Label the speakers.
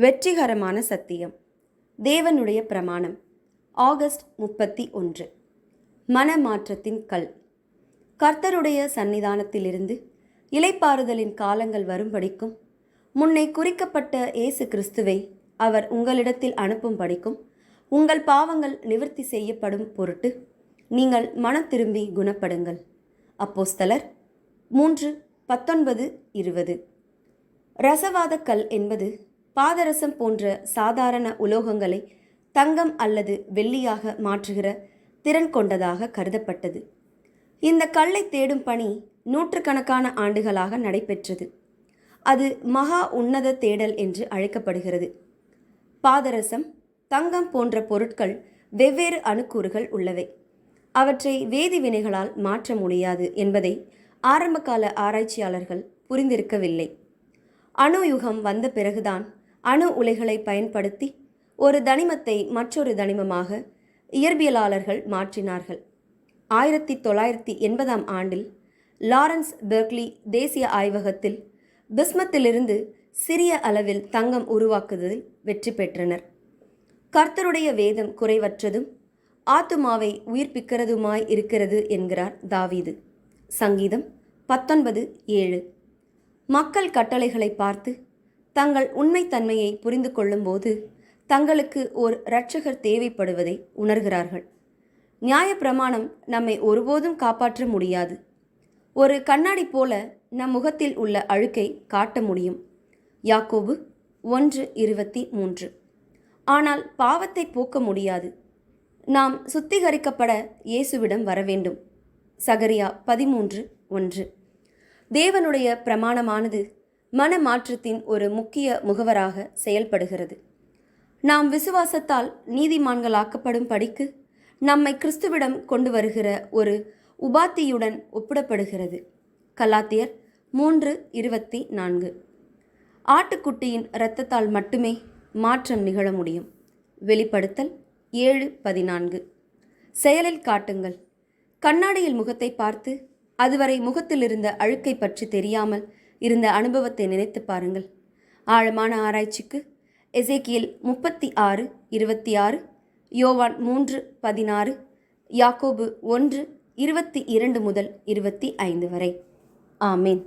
Speaker 1: வெற்றிகரமான சத்தியம். தேவனுடைய பிரமாணம். ஆகஸ்ட் முப்பத்தி ஒன்று. மனமாற்றத்தின் கல். கர்த்தருடைய சந்நிதானத்திலிருந்து இலைப்பாறுதலின் காலங்கள் வரும்படிக்கும் முன்னை குறிக்கப்பட்ட இயேசு கிறிஸ்துவை அவர் உங்களிடத்தில் அனுப்பும்படிக்கும் உங்கள் பாவங்கள் நிவர்த்தி செய்யப்படும் பொருட்டு நீங்கள் மனம் திரும்பி குணப்படுங்கள். அப்போஸ்தலர் மூன்று பத்தொன்பது இருபது. ரசவாதக் கல் என்பது பாதரசம் போன்ற சாதாரண உலோகங்களை தங்கம் அல்லது வெள்ளியாக மாற்றுகிற திறன் கொண்டதாக கருதப்பட்டது. இந்த கல்லை தேடும் பணி நூற்றுக்கணக்கான ஆண்டுகளாக நடைபெற்றது. அது மகா உன்னத தேடல் என்று அழைக்கப்படுகிறது. பாதரசம் தங்கம் போன்ற பொருட்கள் வெவ்வேறு அணுக்கூறுகள் உள்ளவை. அவற்றை வேதி வினைகளால் மாற்ற முடியாது என்பதை ஆரம்பகால ஆராய்ச்சியாளர்கள் புரிந்திருக்கவில்லை. அணு யுகம் வந்த பிறகுதான் அணு உலைகளை பயன்படுத்தி ஒரு தனிமத்தை மற்றொரு தனிமமாக இயற்பியலாளர்கள் மாற்றினார்கள். ஆயிரத்தி தொள்ளாயிரத்தி எண்பதாம் ஆண்டில் லாரன்ஸ் பெர்க்லி தேசிய ஆய்வகத்தில் பிஸ்மத்திலிருந்து சிறிய அளவில் தங்கம் உருவாக்குவதில் வெற்றி பெற்றனர். கர்த்தருடைய வேதம் குறைவற்றதும் ஆத்துமாவை உயிர்ப்பிக்கிறதுமாய் இருக்கிறது என்கிறார் தாவீது. சங்கீதம் பத்தொன்பது ஏழு. மக்கள் கட்டளைகளை பார்த்து தங்கள் உண்மைத்தன்மையை புரிந்து கொள்ளும்போது தங்களுக்கு ஒரு இரட்சகர் தேவைப்படுவதை உணர்கிறார்கள். நியாயப்பிரமாணம் நம்மை ஒருபோதும் காப்பாற்ற முடியாது. ஒரு கண்ணாடி போல நம் முகத்தில் உள்ள அழுக்கை காட்ட முடியும். யாக்கோபு ஒன்று இருபத்தி மூன்று. ஆனால் பாவத்தை போக்க முடியாது. நாம் சுத்திகரிக்கப்பட இயேசுவிடம் வர வேண்டும். சகரியா பதிமூன்று ஒன்று. தேவனுடைய பிரமாணமானது மனமாற்றத்தின் ஒரு முக்கிய முகவராக செயல்படுகிறது. நாம் விசுவாசத்தால் நீதிமான்களாக்கப்படும் படிக்கு நம்மை கிறிஸ்துவிடம் கொண்டு வருகிற ஒரு உபாத்தியுடன் ஒப்பிடப்படுகிறது. கலாத்தியர் மூன்று இருபத்தி நான்கு. ஆட்டுக்குட்டியின் இரத்தத்தால் மட்டுமே மாற்றம் நிகழ முடியும். வெளிப்படுத்தல் ஏழு பதினான்கு. செயலில் காட்டுங்கள். கண்ணாடியில் முகத்தை பார்த்து அதுவரை முகத்தில் இருந்த அழுக்கை பற்றி தெரியாமல் இருந்த அனுபவத்தை நினைத்து பாருங்கள். ஆழமான ஆராய்ச்சிக்கு எசேக்கியல் முப்பத்தி ஆறு இருபத்தி ஆறு யோவான் மூன்று பதினாறு யாக்கோபு ஒன்று இருபத்தி இரண்டு முதல் இருபத்தி ஐந்து வரை. ஆமேன்.